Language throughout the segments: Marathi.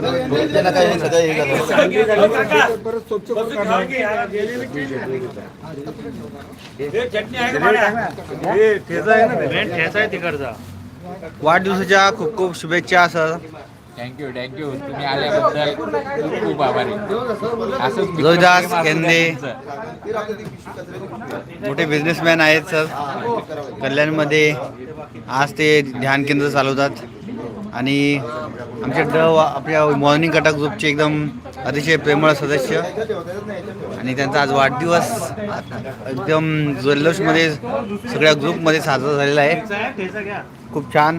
त्यांना काही सगळं हे झालं वाढदिवसाच्या खूप खूप शुभेच्छा सर. थँक्यू थँक्यू तुम्ही आल्याबद्दल खूप खूप आभारी. असंच रोहिदास प्रेम असू द्या केंदे. तुमचं. मोठे बिझनेसमॅन आहेत सर. कल्याणमध्ये आज ते ध्यान केंद्र चालवतात. आणि आमच्या ड आपल्या मॉर्निंग कटक ग्रुपचे एकदम अतिशय प्रेमळ सदस्य. आणि त्यांचा आज वाढदिवस. एकदम जल्लोषमध्ये सगळ्या ग्रुपमध्ये साजरा झालेला आहे. खूप छान.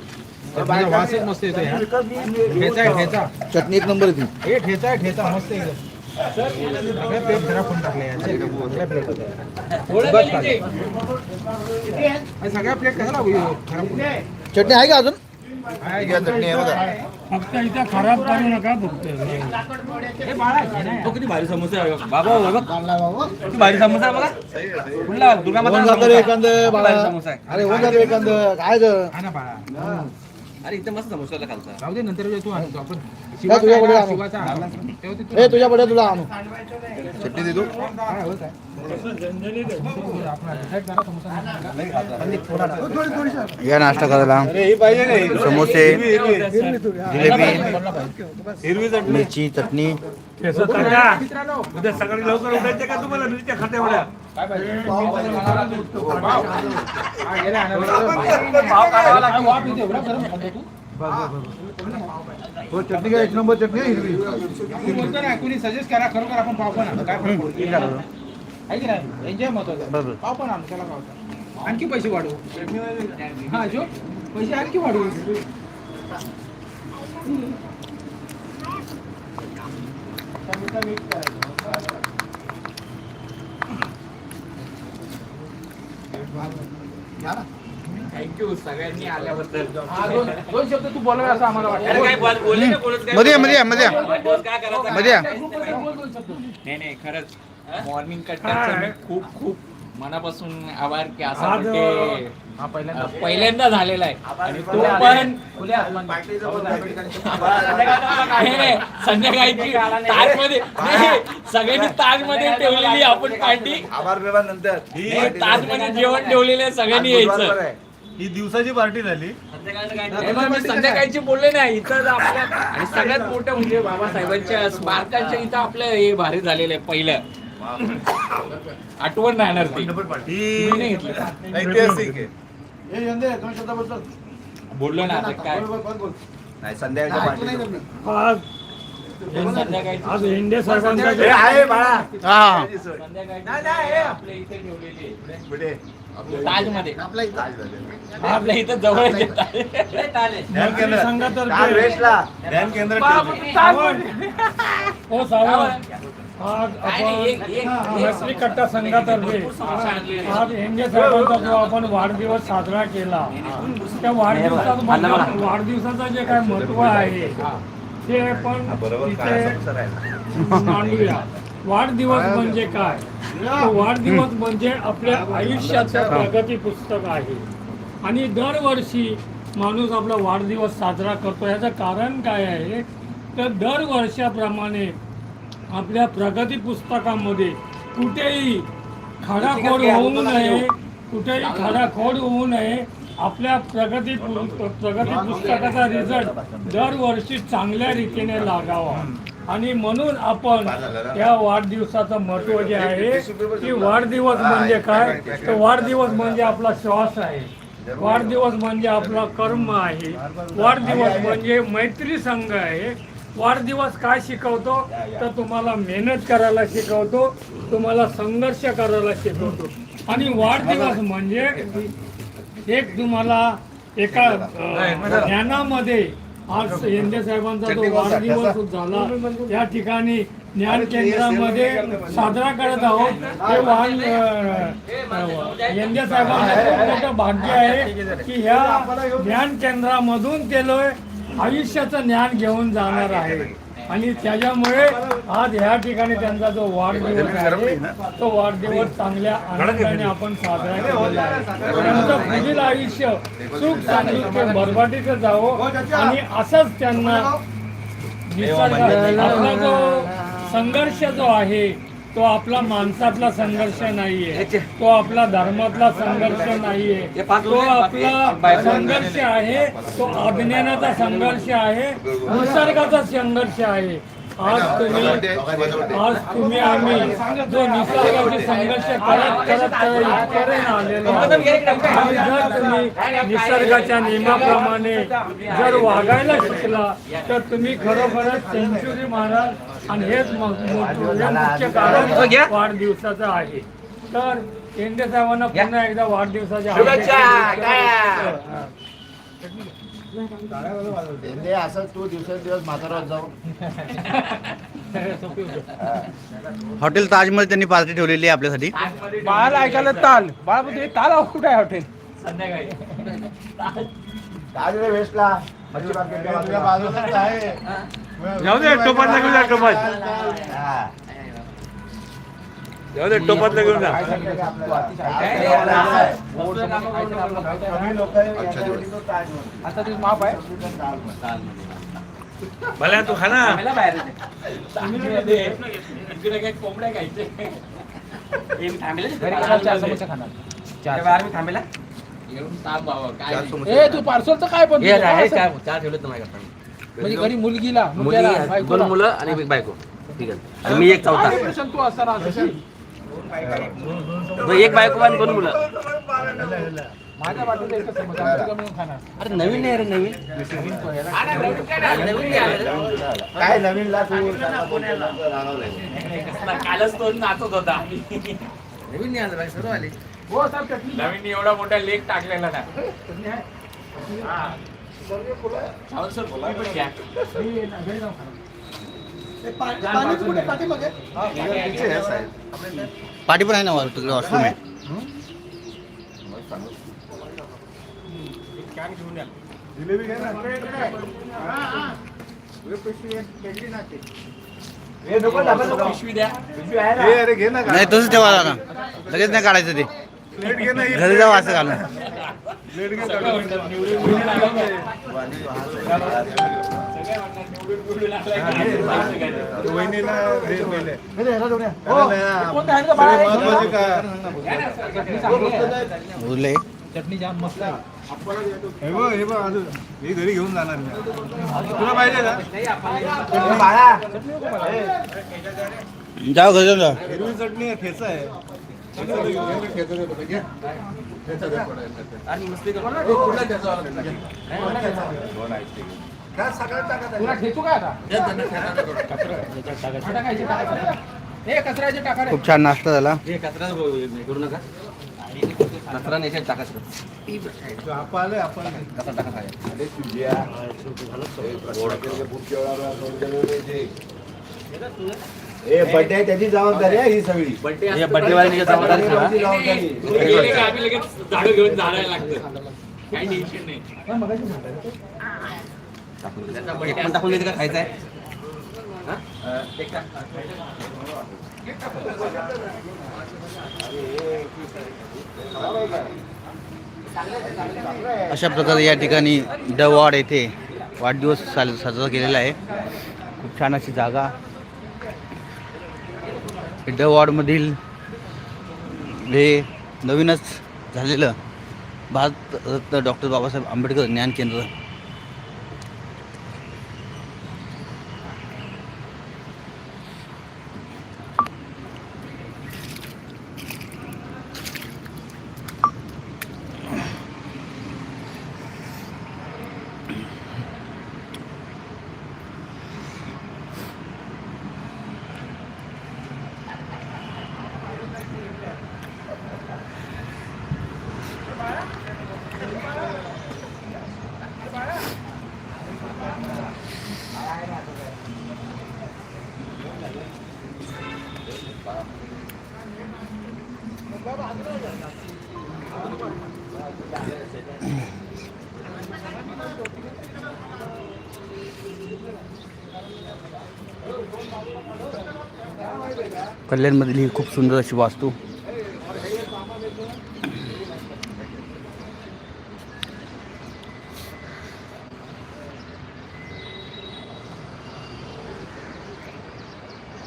वासच मस्त येतो. ठेचा आहे, ठेचा. चटणी एक नंबर ती. हे ठेचा आहे, ठेचा मस्त एकदम सगळ्या प्लेट जरा पण टाकले याचे. सगळ्या प्लेट बस टाकले. आणि सगळ्या प्लेट कशाला खराब? चटणी आहे का अजून? आहे, घ्या चटणी आहे बघा. फक्त इथं खराब करू नका फक्त. हे बाळा, घे ना. किती भारी समोसा आहे बाबा बघ. किती भारी समोसा आहे बघा. कुठला दुर्गा होऊन माता जातं रे एखादं बाळा. समोसा आहे. अरे जातं एखादं. काय गं? हा ना बाळा. अरे इथे मस्त समोसा खालचा जाऊ दे नंतर तू आणतो आपण तुझ्या शिवाचा पुढे आहे आणू. ना, शिवाचा आणला. तेव्हा ते तू- ए तुझ्या बड्या तुला आणू चटणी देतो काय होत आहे? या नाश्ता करायला. समोसे जिलेबी मिरची चटणी. उद्या सकाळी लवकर उठायचे का तुम्हाला मिरच्या खात्यावर? हा, चटणी काय एक नंबर चटणी हिरवी. कुणी सजेस्ट करा खरोखर आपण पाव पण काय? आहे की नाही? एन्जॉय महत्वाचं पाव पण आणू त्याला पाव आणखी पैसे वाढवू. हा जो. पैसे आणखी वाढवू. थँक्यू सगळ्यांनी आल्याबद्दल. हा, दोन दोन शब्द तू बोलावे असं आम्हाला अरे काय वाटतं बोल- बोलले ना कोणच काय मध्ये या, मध्ये या, मध्ये या. वाढदिवस काय करायचा? मध्ये या. नाही नाही खरंच. मॉर्निंग कट्टाचं मी. खूप खूप मनापासून आभार की असा हा पहिल्यांदा. अं, पहिल्यांदा झालेला आहे. आणि तो पण खुले आसमान नाही, नाही, संध्याकाळची ताजमध्ये नाही, सगळ्यांनी ताजमध्ये ठेवलेली आपण पार्टी. आभार नंतर. ताजमध्ये जेवण ठेवलेलं आहे, सगळ्यांनी यायचं. ही दिवसाची पार्टी झाली. संध्याकाळचं मी बोलले नाही इथं आपल्या आणि सगळ्यात मोठं म्हणजे बाबासाहेबांच्या स्मारकांच्या इथं आपलं हे भारी झालेलं आहे पहिलं. आठवण राहणार ती. मी नाही घेतलं. ऐतिहासिक आहे. हे बोललो ना आता काय? नाही संध्याकाळच्या आज संध्याकाळची आज इंडे साहेबांचा आहे बाळा. हा. संध्याकाळची आपल्या इथे ठेवलेली आहे. कुठे? ताजमध्ये. आपला इथं. ताज झालेलं. आपल्या इथं. जवळ ध्यान केंद्र. ताज वेस्टला ध्यान केंद्र हो सावंत. आज आपण कट्टा संघातर्फे आज इंडे साहेबांचा जो आपण वाढदिवस साजरा केला त्या वाढदिवसात म्हणजे वाढदिवसाचं जे काय महत्त्व आहे ते पण इथे मांडूया. वाढदिवस म्हणजे काय? तो वाढदिवस म्हणजे आपल्या आयुष्याचं प्रगती पुस्तक आहे. आणि दरवर्षी माणूस आपला वाढदिवस साजरा करतो. याचं कारण काय आहे? तर दर वर्षाप्रमाणे आपल्या प्रगती पुस्तकामध्ये कुठेही खाडाखोड होऊ नये कुठेही खाडाखोड होऊ नये. आपल्या प्रगती प्रगती पुस्तकाचा रिझल्ट दरवर्षी चांगल्या रीतीने लागावा. आणि म्हणून आपण या वाढदिवसाचं महत्त्व जे आहे की वाढदिवस म्हणजे काय? तर वाढदिवस म्हणजे आपला श्वास आहे. वाढदिवस म्हणजे आपला कर्म आहे. वाढदिवस म्हणजे मैत्री संघ आहे. वाढदिवस काय शिकवतो? तर तुम्हाला मेहनत करायला शिकवतो तुम्हाला संघर्ष करायला शिकवतो. आणि वाढदिवस म्हणजे एक तुम्हाला एका ज्ञानामध्ये आज येंडे साहेबांचा जो वाढदिवस झाला. या ठिकाणी ज्ञान केंद्रामध्ये साजरा करत आहोत. हे वाहन येंडे साहेबांचं खूप मोठं भाग्य आहे की ह्या ज्ञान केंद्रामधून लोक आयुष्याचं ज्ञान घेऊन जाणार आहे. आणि त्याच्यामुळे आज ह्या ठिकाणी त्यांचा जो वाढदिवस आहे तो वाढदिवस चांगल्या आनंदाने आपण साजरा केलेला आहे. त्यांचं पुढील आयुष्य सुख चांगली ते भरभराटीचं जावं. आणि असंच त्यांना आपला जो संघर्ष जो आहे तो आपला माणसातला संघर्ष नाहीये. तो आपला धर्मातला संघर्ष नाहीये. तो आपला संघर्ष आहे तो अज्ञानाचा संघर्ष आहे निसर्गाचा संघर्ष आहे. आज तुम्ही आज तुम्ही आम्ही जो निसर्गाशी संघर्ष करत करत आलेलो. आणि जर तुम्ही निसर्गाच्या नियमाप्रमाणे जर वागायला शिकला तर तुम्ही खरोखरच सेंचुरी माराल आणि हेच हे मुख्य कारण वाढदिवसाचं आहे. तर केंद्र साहेबांना पुन्हा एकदा वाढदिवसाच्या हार्दिक असं तू दिवसेंदिवस म्हातारा जाऊ. हॉटेल ताजमध्ये त्यांनी पार्टी ठेवलेली आहे आपल्यासाठी. बाळाला ऐकायला ताल. बाळ म्हणतो, हे ताल कुठे आहे हॉटेल? संध्याकाळी. रे वेस्टला. बाजूलाच आहे. जाऊ दे टोपातला घेऊन जा टोपात. जाऊ दे टोपातला घेऊन जा आता माप आहे भल्या तू खा ना कोंबड्या खायचे. ए तू पार्सलचं काय पण काय असं? म्हणजे घरी मुलगीला बायकोला. दोन मुलं आणि एक बायको. ठीक आहे. आणि मी एक चौथा. तू असताना असं? मग एक बायको आणि दोन मुलं. माझ्या वाटेल एकच समोसा आमचं कमी येऊन खाणार. अरे नवीन नाही रे नवीन. नवीन नाही आलं रे. काय नवीन ला तू? कालच तो नाचत होता. नवीन नाही आलं बाई, सर्व आले. हो साहेब नवीन एवढा मोठा लेख टाकलेला ना. सर तुम्ही पण आहे? ना तिकडे वॉशरूम हे? आहे ना? नाही तसंच ठेवा ना लगेच नाही काढायचं ते. घरी जाऊ असं घालून. आलं की असं करायचं. हे देऊन या. हो, हे कोणतं आहे का बाळा? घ्या ना. चटणी आहे. चटणी जाम मस्त आहे जाऊ घरी जा तुला ठेचू काय खूप छान नाश्ता झाला. हे कचरा करू नका. कचरा नाही टाकायचं टाका खाली. हे बर्थडे आहे त्याची जबाबदारी आहे ही सगळी. हे बड्डेवाल्याची जबाबदारी ठेवा. तुमची जबाबदारी. गेले का आम्ही लगेच झाडू घेऊन झाडायला लागतं काही टेन्शन नाही. एक पण टाकून देते का? खायचं आहे? अशा प्रकारे या ठिकाणी द वॉर्ड येथे वाढदिवस साल साजरा केलेला आहे. खूप छान अशी जागा द वॉर्डमधील हे नवीनच झालेलं भारतरत्न डॉक्टर बाबासाहेब आंबेडकर ज्ञान केंद्र. कल्याणमधील ही खूप सुंदर अशी वास्तू.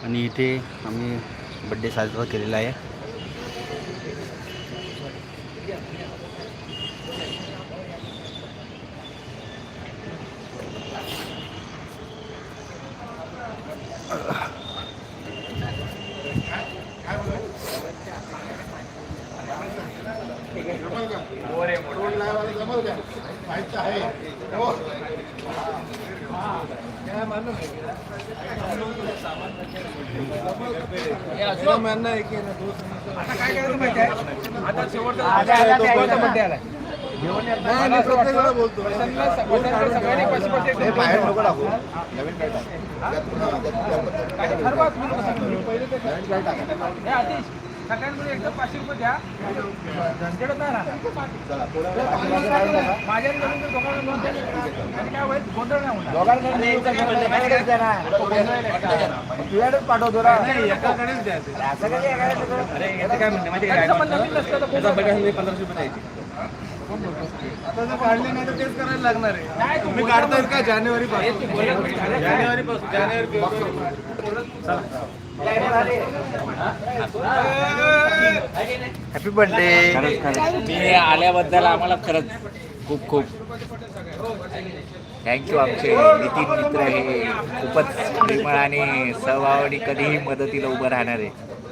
आणि इथे आम्ही बड्डे साजरा केलेला आहे. आता काय करायचं माहिती आहे आता शेवटचा पाचशे हे सगळ्यांकडे एकदम रुपये द्या. नाही राहणार. दोघांना. आणि काय होईल? गोंधळ नाही होणार. नसतं तर गोंधळ नाही. पंधराशे रुपये द्यायचे. आता जर काढले नाही तर तेच करायला लागणार आहे. नाही, तू तुम्ही बोलत का? जानेवारी पासून. जानेवारी पासून जानेवारी हॅपी बर्थडे मी आल्याबद्दल आम्हाला खरंच खूप खूप थँक्यू आमचे नितीन मित्र हे खूपच प्रेमळ आणि सहभावाने कधीही मदतीला उभं राहणार आहे.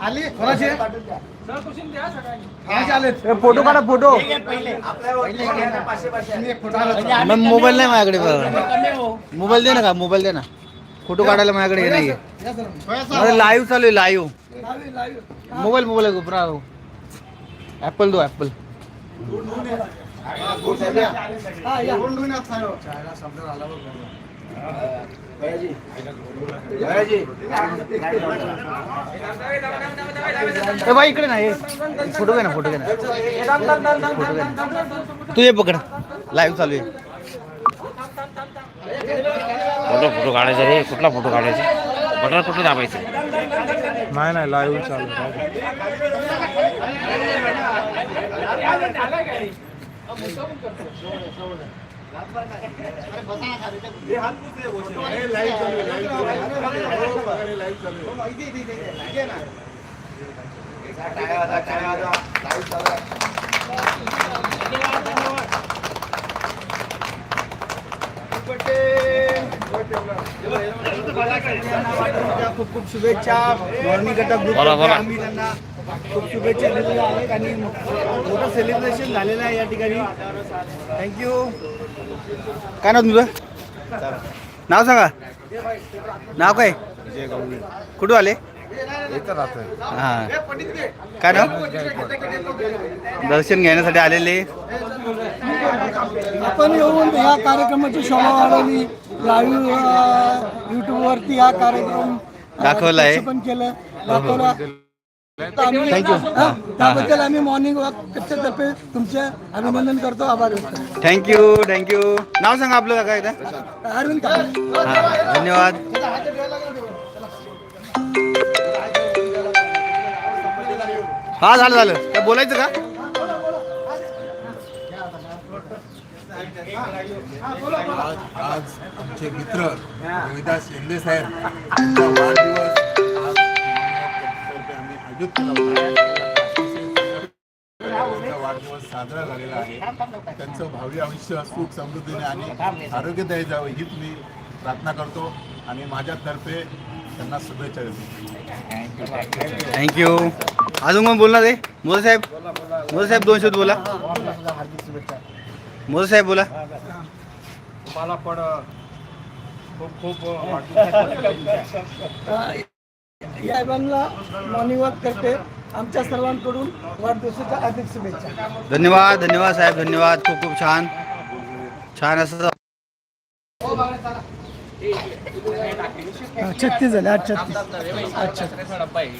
आली? कोणाची? सहकुशीन द्या सगळ्यांनी फोटो काढा फोटो. मोबाईल नाही माझ्याकडे मोबाईल दे ना का? मोबाईल दे ना. फोटो काढायला माझ्याकडे हे नाही लाईव्ह चालू आहे लाईव्ह मोबाईल मोबाईल गुपरा ऍपल दो ऍपल ए बाई इकडे नाही फोटो घे ना फोटो घे ना फोटो घे ना तू ये पकड लाईव्ह चालू आहे फोटो फोटो काढायचा रे कुठला फोटो काढायचा बटन कुठं दाबायचं नाही नाही लाईव्ह चालू खूप खूप शुभेच्छा मॉर्निंग गटा ग्रुप बोला, बोला. आम्ही त्यांना खूप शुभेच्छा दिलेल्या आहेत आणि मोठं सेलिब्रेशन झालेलं आहे या ठिकाणी. थँक्यू काय नाव तुझं नाव सांगा. नाव काय? कुठं आले? हा. काय नाव? दर्शन घेण्यासाठी आलेले. आपण येऊन या कार्यक्रमाची शोभा वाढवली. लाईव्ह युट्यूबवरती हा कार्यक्रम दाखवला आहे. पण केलं. दाखवला. हा, त्याबद्दल आम्ही मॉर्निंग वॉकच्या तर्फे तुमचे अभिनंदन करतो. आभार व्यक्त करतो. थँक्यू थँक्यू नाव सांगा आपलं काय एकदा अरविंद. हा धन्यवाद. हा झालं झालं. काय बोलायचं का? आज आमचे मित्र रविदास शिंदे साहेब. यांचा वाढदिवस. वाढदिवस साजरा झालेला आहे. त्यांचं भावी आयुष्य सुख समृद्धीने आणि आरोग्यदायी जावं हीच मी प्रार्थना करतो आणि माझ्यातर्फे त्यांना शुभेच्छा देतो. थँक्यू अजून कोण बोलणार आहे? मोदी साहेब. मोदी साहेब दोन शब्द बोला. हार्दिक शुभेच्छा मोदी साहेब बोला. तुम्हाला पण खूप खूप वाढदिवसाच्या साहेबांना मॉर्निंग वॉक करते. आमच्या सर्वांकडून वाढदिवसाच्या हार्दिक शुभेच्छा. धन्यवाद धन्यवाद साहेब धन्यवाद. खूप खूप छान. छान असं छत्तीस झाले आज छत्तीस. आहे